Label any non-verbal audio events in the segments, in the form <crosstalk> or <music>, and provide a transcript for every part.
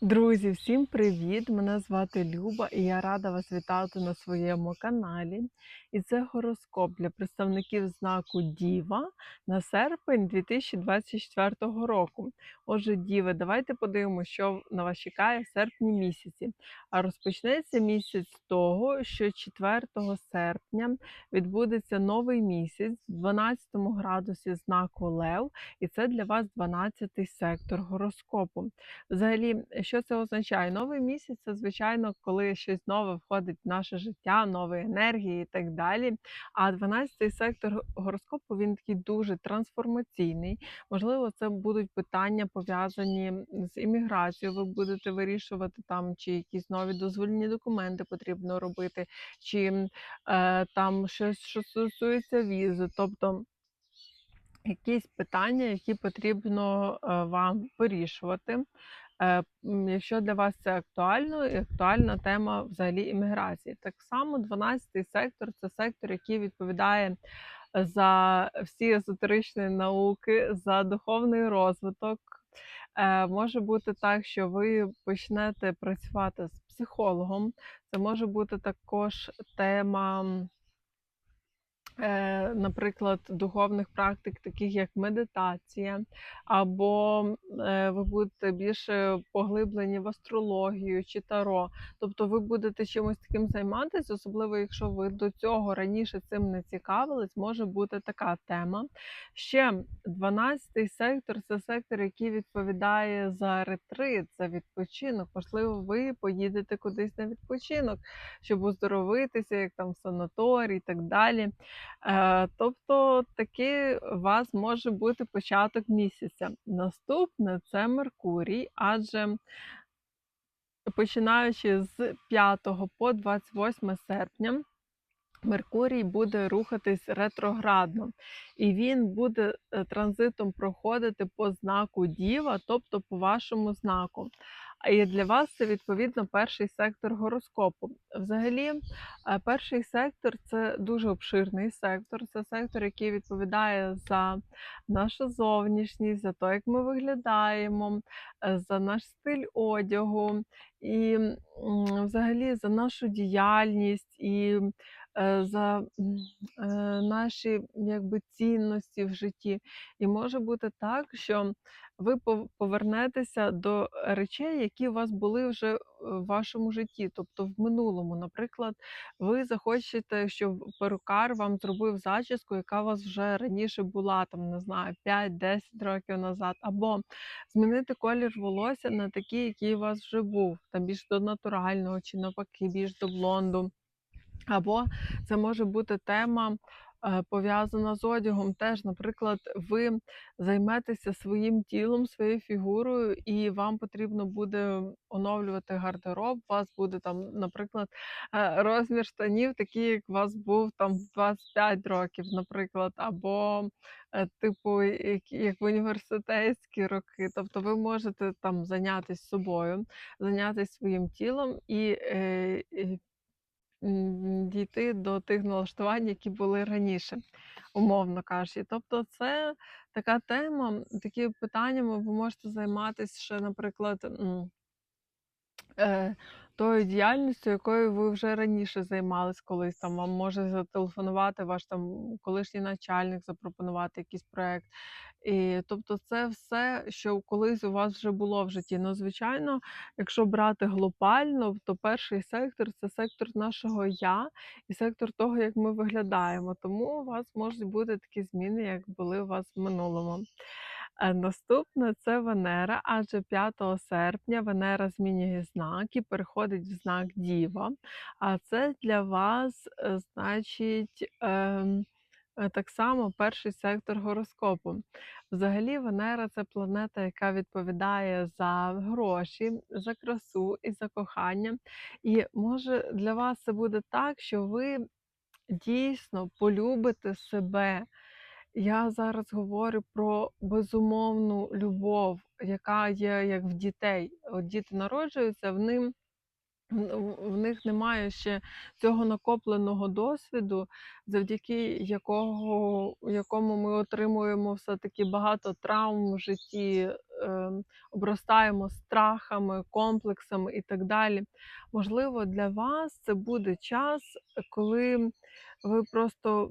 Друзі, всім привіт! Мене звати Люба і я рада вас вітати на своєму каналі. І це гороскоп для представників знаку Діва на серпень 2024 року. Отже, Діви, давайте подивимося, що на вас чекає в серпні місяці. А розпочнеться місяць з того, що 4 серпня відбудеться новий місяць в 12 градусі знаку Лев, і це для вас 12 сектор гороскопу. Взагалі, що це означає? Новий місяць це, звичайно, коли щось нове входить в наше життя, нові енергії і так далі. А 12-й сектор гороскопу він такий дуже трансформаційний. Можливо, це будуть питання пов'язані з імміграцією. Ви будете вирішувати там, чи якісь нові дозвольні документи потрібно робити, чи е, там щось, що стосується візи. Тобто якісь питання, які потрібно е, вам вирішувати. Е, Якщо для вас це актуально, і актуальна тема взагалі імміграції. Так само 12-й сектор це сектор, який відповідає за всі езотеричні науки, за духовний розвиток. Е, Може бути так, що ви почнете працювати з психологом. Це може бути також тема наприклад, духовних практик, таких як медитація, або е, ви будете більше поглиблені в астрологію чи таро. Тобто ви будете чимось таким займатися, особливо якщо ви до цього раніше цим не цікавились, може бути така тема. Ще 12-й сектор це сектор, який відповідає за ретрит, за відпочинок. Можливо, ви поїдете кудись на відпочинок, щоб оздоровитися, як там санаторій і так далі. Е, тобто такий у вас може бути початок місяця. Наступне це Меркурій, адже починаючи з 5 по 28 серпня. Меркурій буде рухатись ретроградно, і він буде е, транзитом проходити по знаку Діва, тобто по вашому знаку. І для вас це відповідно перший сектор гороскопу. Взагалі, е, перший сектор це дуже обширний сектор. Це сектор, який відповідає за нашу зовнішність, за те, як ми виглядаємо, е, за наш стиль одягу, і взагалі за нашу діяльність. і за е, наші якби, цінності в житті. І може бути так, що ви повернетеся до речей, які у вас були вже в вашому житті, тобто в минулому. Наприклад, ви захочете, щоб перукар вам зробив зачіску, яка у вас вже раніше була, там не знаю, 5-10 років назад, або змінити колір волосся на такий, який у вас вже був, там більш до натурального, чи навпаки, більш до блонду. Або це може бути тема, е, пов'язана з одягом. Теж, наприклад, ви займетеся своїм тілом, своєю фігурою, і вам потрібно буде оновлювати гардероб. У вас буде там, наприклад, е, розмір штанів, такий, як у вас був там 25 років, наприклад, або е, типу, як, в університетські роки. Тобто ви можете там зайнятися собою, зайнятися своїм тілом і. Дійти до тих налаштувань, які були раніше, умовно кажучи. Тобто це така тема, такі питаннями ви можете займатися ще, наприклад, Е, тою діяльністю, якою ви вже раніше займались колись. Там вам може зателефонувати ваш там колишній начальник, запропонувати якийсь проект. І, тобто, це все, що колись у вас вже було в житті. Ну, звичайно, якщо брати глобально, то перший сектор це сектор нашого я і сектор того, як ми виглядаємо. Тому у вас можуть бути такі зміни, як були у вас в минулому. Е, Наступне це Венера, адже 5 серпня Венера змінює знак і переходить в знак Діва. А це для вас, е, значить, ем, так само перший сектор гороскопу. Взагалі, Венера це планета, яка відповідає за гроші, за красу і за кохання. І може для вас це буде так, що ви дійсно полюбите себе. Я зараз говорю про безумовну любов, яка є як в дітей. От діти народжуються, в ним в них немає ще цього накопленого досвіду, завдяки якого якому ми отримуємо все-таки багато травм в житті, ем, обростаємо страхами, комплексами і так далі. Можливо, для вас це буде час, коли ви просто,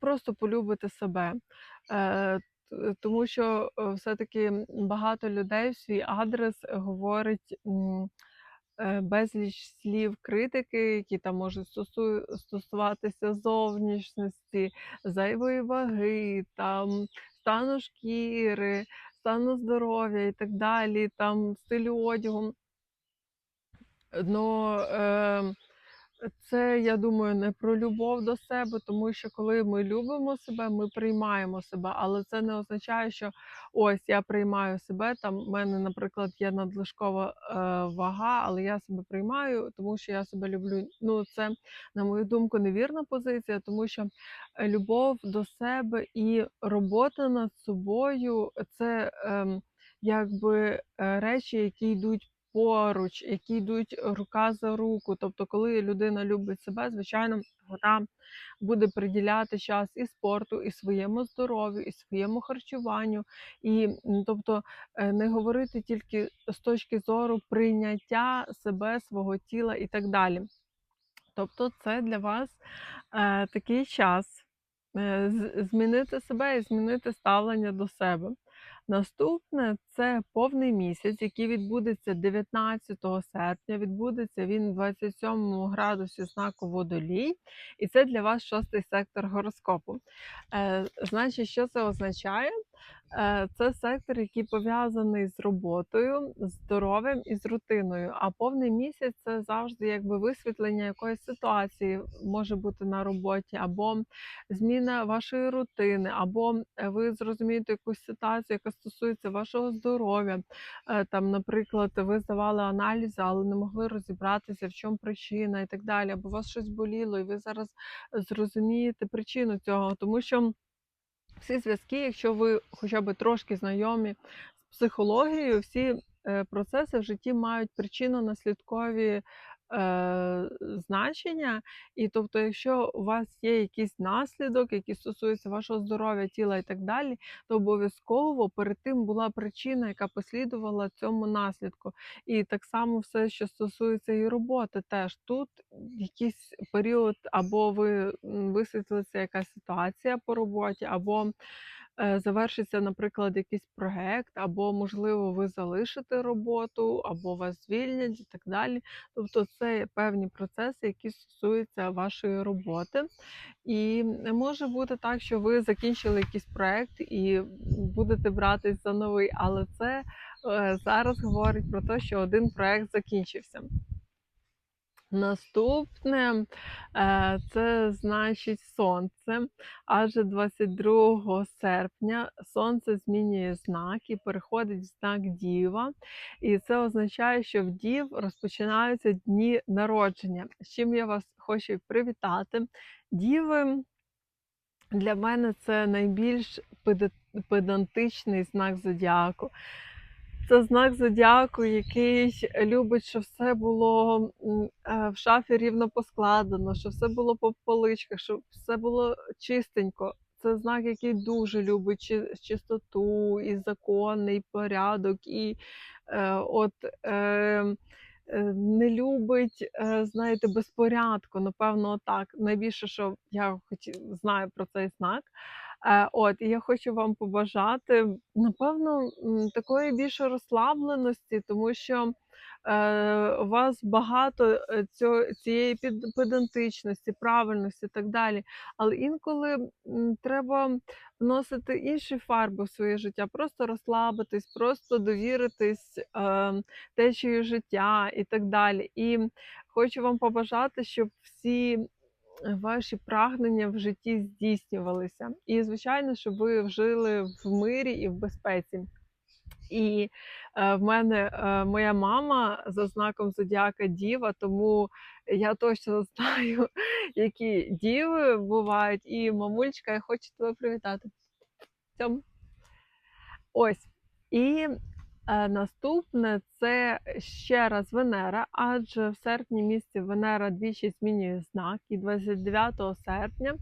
просто полюбите себе. Е, тому що е, все-таки багато людей в свій адрес говорить. Е, безліч слів критики, які там можуть стосу... стосуватися зовнішності, зайвої ваги, там стану шкіри, стану здоров'я і так далі, там стилю одягу. Но, е, це, я думаю, не про любов до себе, тому що коли ми любимо себе, ми приймаємо себе. Але це не означає, що ось я приймаю себе. Там в мене, наприклад, є надлишкова е, вага, але я себе приймаю, тому що я себе люблю. Ну, це, на мою думку, невірна позиція, тому що е, любов до себе і робота над собою це ем, якби е, речі, які йдуть поруч, які йдуть рука за руку. Тобто, коли людина любить себе, звичайно, вона буде приділяти час і спорту, і своєму здоров'ю, і своєму харчуванню. І тобто е, не говорити тільки з точки зору прийняття себе, свого тіла і так далі. Тобто, це для вас е, такий час е, змінити себе і змінити ставлення до себе. Наступне це повний місяць, який відбудеться 19 серпня. Відбудеться він в 27 градусі знаку водолій, і це для вас шостий сектор гороскопу. Е, значить, що це означає? Е, Це сектор, який пов'язаний з роботою, з здоров'ям і з рутиною. А повний місяць це завжди якби висвітлення якоїсь ситуації може бути на роботі, або зміна вашої рутини, або е, ви зрозумієте якусь ситуацію, яка стосується вашого здоров'я. Е, Там, наприклад, ви здавали аналізи, але не могли розібратися, в чому причина і так далі, або вас щось боліло, і ви зараз зрозумієте причину цього, тому що всі зв'язки, якщо ви хоча б трошки знайомі з психологією, всі е, процеси в житті мають причинно-наслідкові е, значення. І тобто, якщо у вас є якийсь наслідок, який стосується вашого здоров'я, тіла і так далі, то обов'язково перед тим була причина, яка послідувала цьому наслідку. І так само все, що стосується і роботи, теж тут якийсь період, або ви висвітлиться якась ситуація по роботі, або е, завершиться, наприклад, якийсь проект, або, можливо, ви залишите роботу, або вас звільнять і так далі. Тобто, це певні процеси, які стосуються вашої роботи. І може бути так, що ви закінчили якийсь проект і будете братись за новий, але це е, зараз говорить про те, що один проект закінчився. Наступне е, це значить сонце. Адже 22 серпня сонце змінює знак і переходить в знак Діва. І це означає, що в Дів розпочинаються дні народження. З чим я вас хочу привітати. Діви для мене це найбільш педантичний знак зодіаку. Це знак зодіаку, який любить, щоб все було е, в шафі рівно поскладено, щоб все було по поличках, щоб все було чистенько. Це знак, який дуже любить чистоту, і закони, і порядок, і е, от е, е, не любить, е, знаєте, безпорядку. Напевно, так. Найбільше, що я хоч знаю про цей знак. Е, от, і я хочу вам побажати, напевно, такої більше розслабленості, тому що е, у вас багато е, цієї педантичності, правильності і так далі. Але інколи треба вносити інші фарби в своє життя, просто розслабитись, просто довіритись е, течії життя і так далі. І хочу вам побажати, щоб всі ваші прагнення в житті здійснювалися. І, звичайно, щоб ви жили в мирі і в безпеці. І е, в мене е, моя мама за знаком зодіака Діва, тому я точно <laughs> знаю, які діви бувають. І мамульчка, я хочу тебе привітати. Цьому. Ось. І Наступне це ще раз Венера, адже в серпні місяці Венера двічі змінює знак, і 29 серпня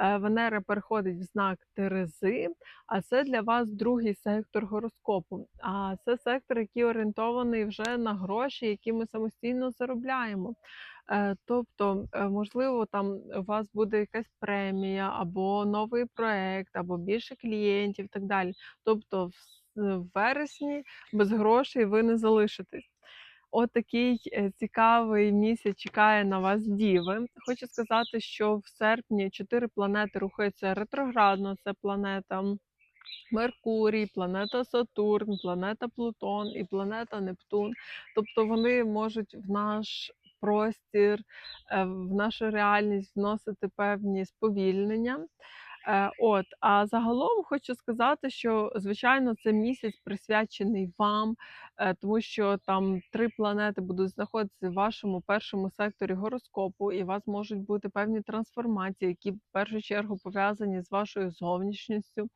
е, Венера переходить в знак Терези, а це для вас другий сектор гороскопу. А це сектор, який орієнтований вже на гроші, які ми самостійно заробляємо. Е, Тобто, е, можливо, там у вас буде якась премія, або новий проект, або більше клієнтів і так далі. Тобто, в вересні без грошей ви не залишитесь. От такий е, цікавий місяць чекає на вас Діви. Хочу сказати, що в серпні чотири планети рухаються ретроградно. Це планета Меркурій, планета Сатурн, планета Плутон і планета Нептун. Тобто вони можуть в наш простір, е, в нашу реальність вносити певні сповільнення. Е, От, а загалом хочу сказати, що звичайно це місяць присвячений вам, е, тому що там три планети будуть знаходитися в вашому першому секторі гороскопу, і у вас можуть бути певні трансформації, які в першу чергу пов'язані з вашою зовнішністю.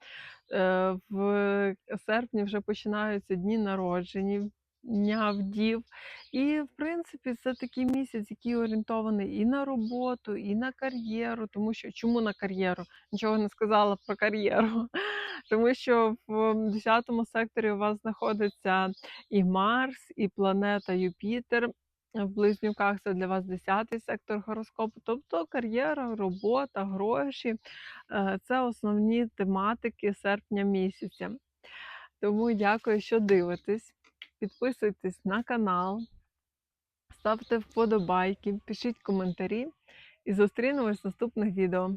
Е, В серпні вже починаються дні народжені. Дня вдів. І, в принципі, це такий місяць, який орієнтований і на роботу, і на кар'єру. Тому що чому на кар'єру? Нічого не сказала про кар'єру. <laughs> Тому що в 10 секторі у вас знаходиться і Марс, і планета Юпітер. В близнюках це для вас 10-й сектор гороскопу. Тобто кар'єра, робота, гроші е, це основні тематики серпня місяця. Тому дякую, що дивитесь. Підписуйтесь на канал, ставте вподобайки, пишіть коментарі і зустрінемось в наступних відео.